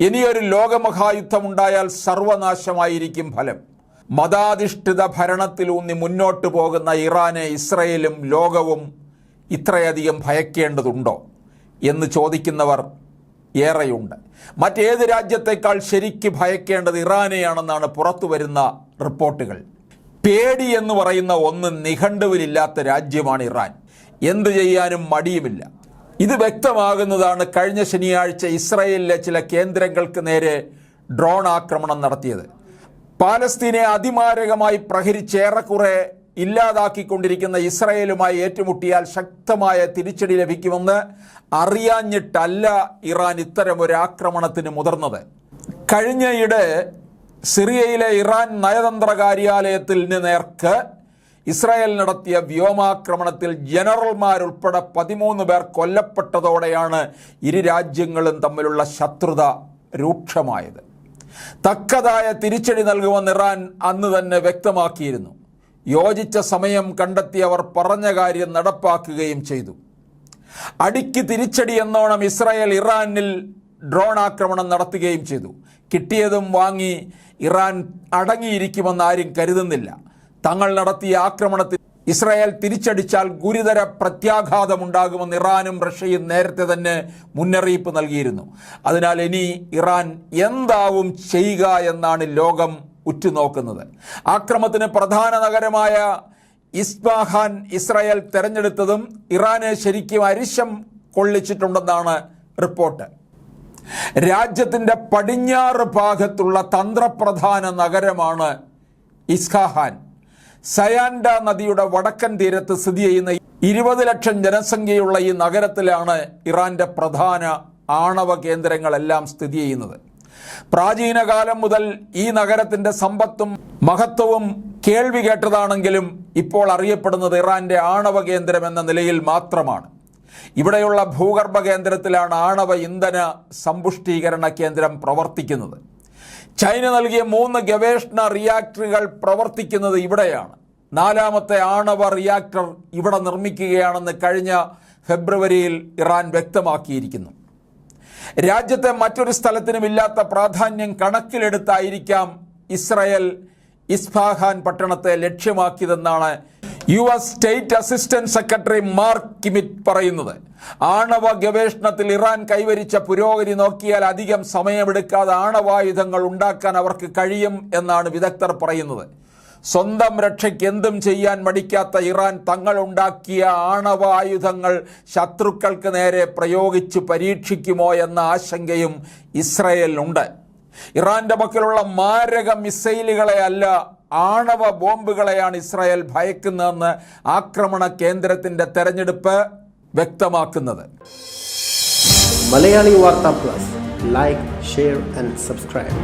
ഇനിയൊരു ലോകമഹായുദ്ധമുണ്ടായാൽ സർവനാശമായിരിക്കും ഫലം. മതാധിഷ്ഠിത ഭരണത്തിലൂന്നി മുന്നോട്ട് പോകുന്ന ഇറാനെ ഇസ്രയേലും ലോകവും ഇത്രയധികം ഭയക്കേണ്ടതുണ്ടോ എന്ന് ചോദിക്കുന്നവർ ഏറെയുണ്ട്. മറ്റേത് രാജ്യത്തെക്കാൾ ശരിക്ക് ഭയക്കേണ്ടത് ഇറാനെയാണെന്നാണ് പുറത്തു വരുന്ന റിപ്പോർട്ടുകൾ. പേടി എന്ന് പറയുന്ന ഒന്ന് നിഘണ്ടുവിലില്ലാത്ത രാജ്യമാണ് ഇറാൻ. എന്തു ചെയ്യാനും മടിയുമില്ല. ഇത് വ്യക്തമാകുന്നതാണ് കഴിഞ്ഞ ശനിയാഴ്ച ഇസ്രായേലിലെ ചില കേന്ദ്രങ്ങൾക്ക് നേരെ ഡ്രോൺ ആക്രമണം നടത്തിയത്. പാലസ്തീനെ അതിമാരകമായി പ്രഹരിച്ച് ഏറെക്കുറെ ഇല്ലാതാക്കിക്കൊണ്ടിരിക്കുന്ന ഇസ്രായേലുമായി ഏറ്റുമുട്ടിയാൽ ശക്തമായ തിരിച്ചടി ലഭിക്കുമെന്ന് അറിയാഞ്ഞിട്ടല്ല ഇറാൻ ഇത്തരം ഒരു ആക്രമണത്തിന് മുതിർന്നത്. കഴിഞ്ഞയിടെ സിറിയയിലെ ഇറാൻ നയതന്ത്ര കാര്യാലയത്തിന് നേർക്ക് ഇസ്രായേൽ നടത്തിയ വ്യോമാക്രമണത്തിൽ ജനറൽമാരുൾപ്പെടെ പതിമൂന്ന് പേർ കൊല്ലപ്പെട്ടതോടെയാണ് ഇരു രാജ്യങ്ങളും തമ്മിലുള്ള ശത്രുത രൂക്ഷമായത്. തക്കതായ തിരിച്ചടി നൽകുമെന്ന് ഇറാൻ അന്ന് തന്നെ വ്യക്തമാക്കിയിരുന്നു. യോജിച്ച സമയം കണ്ടെത്തി അവർ പറഞ്ഞ കാര്യം നടപ്പാക്കുകയും ചെയ്തു. അടിക്ക് തിരിച്ചടി എന്നോണം ഇസ്രായേൽ ഇറാനിൽ ഡ്രോൺ ആക്രമണം നടത്തുകയും ചെയ്തു. കിട്ടിയതും വാങ്ങി ഇറാൻ അടങ്ങിയിരിക്കുമെന്ന് ആരും കരുതുന്നില്ല. തങ്ങൾ നടത്തിയ ആക്രമണത്തിൽ ഇസ്രായേൽ തിരിച്ചടിച്ചാൽ ഗുരുതര പ്രത്യാഘാതമുണ്ടാകുമെന്ന് ഇറാനും റഷ്യയും നേരത്തെ തന്നെ മുന്നറിയിപ്പ് നൽകിയിരുന്നു. അതിനാൽ ഇനി ഇറാൻ എന്താവും ചെയ്യുക എന്നാണ് ലോകം ഉറ്റുനോക്കുന്നത്. ആക്രമത്തിന് പ്രധാന നഗരമായ ഇസ്ബാഹാൻ ഇസ്രായേൽ തെരഞ്ഞെടുത്തതും ഇറാനെ ശരിക്കും അരിശം കൊള്ളിച്ചിട്ടുണ്ടെന്നാണ് റിപ്പോർട്ട്. രാജ്യത്തിന്റെ പടിഞ്ഞാറ് ഭാഗത്തുള്ള തന്ത്രപ്രധാന നഗരമാണ് ഇസ്കാഹാൻ സയാൻഡ നദിയുടെ വടക്കൻ തീരത്ത് സ്ഥിതി ചെയ്യുന്ന ഇരുപത് ലക്ഷം ജനസംഖ്യയുള്ള ഈ നഗരത്തിലാണ് ഇറാന്റെ പ്രധാന ആണവ കേന്ദ്രങ്ങളെല്ലാം സ്ഥിതി ചെയ്യുന്നത്. പ്രാചീന കാലം മുതൽ ഈ നഗരത്തിന്റെ സമ്പത്തും മഹത്വവും കേൾവി കേട്ടതാണെങ്കിലും ഇപ്പോൾ അറിയപ്പെടുന്നത് ഇറാന്റെ ആണവ കേന്ദ്രം എന്ന നിലയിൽ മാത്രമാണ്. ഇവിടെയുള്ള ഭൂഗർഭ കേന്ദ്രത്തിലാണ് ആണവ ഇന്ധന സമ്പുഷ്ടീകരണ കേന്ദ്രം പ്രവർത്തിക്കുന്നത്. ചൈന നൽകിയ മൂന്ന് ഗവേഷണ റിയാക്ടറുകൾ പ്രവർത്തിക്കുന്നത് ഇവിടെയാണ്. നാലാമത്തെ ആണവ റിയാക്ടർ ഇവിടെ നിർമ്മിക്കുകയാണെന്ന് കഴിഞ്ഞ ഫെബ്രുവരിയിൽ ഇറാൻ വ്യക്തമാക്കിയിരിക്കുന്നു. രാജ്യത്തെ മറ്റൊരു സ്ഥലത്തിനും ഇല്ലാത്ത പ്രാധാന്യം കണക്കിലെടുത്തായിരിക്കാം ഇസ്രയേൽ ഇസ്ഫാഹാൻ പട്ടണത്തെ ലക്ഷ്യമാക്കിയതെന്നാണ് U S state assistant secretary Mark Kimmitt പറയുന്നത് ആണവ ഗവേഷണത്തിൽ ഇറാൻ കൈവരിച്ച പുരോഗതി നോക്കിയാൽ അധികം സമയമെടുക്കാതെ ആണവായുധങ്ങൾ ഉണ്ടാക്കാൻ അവർക്ക് കഴിയും എന്നാണ് വിദഗ്ധർ പറയുന്നത്. സ്വന്തം രക്ഷയ്ക്ക് എന്തും ചെയ്യാൻ മടിക്കാത്ത ഇറാൻ തങ്ങളുണ്ടാക്കിയ ആണവായുധങ്ങൾ ശത്രുക്കൾക്ക് നേരെ പ്രയോഗിച്ച് പരീക്ഷിക്കുമോ എന്ന ആശങ്കയും ഇസ്രയേലിനുണ്ട്. ഇറാന്റെ പക്കലുള്ള മാരക മിസൈലുകളെ അല്ല ആണവ ബോംബുകളെയാണ് ഇസ്രായേൽ ഭയക്കുന്നതെന്ന് ആക്രമണ കേന്ദ്രത്തിന്റെ തെരഞ്ഞെടുപ്പ് വ്യക്തമാക്കുന്നത്. Malayali Vartha plus. Like share and subscribe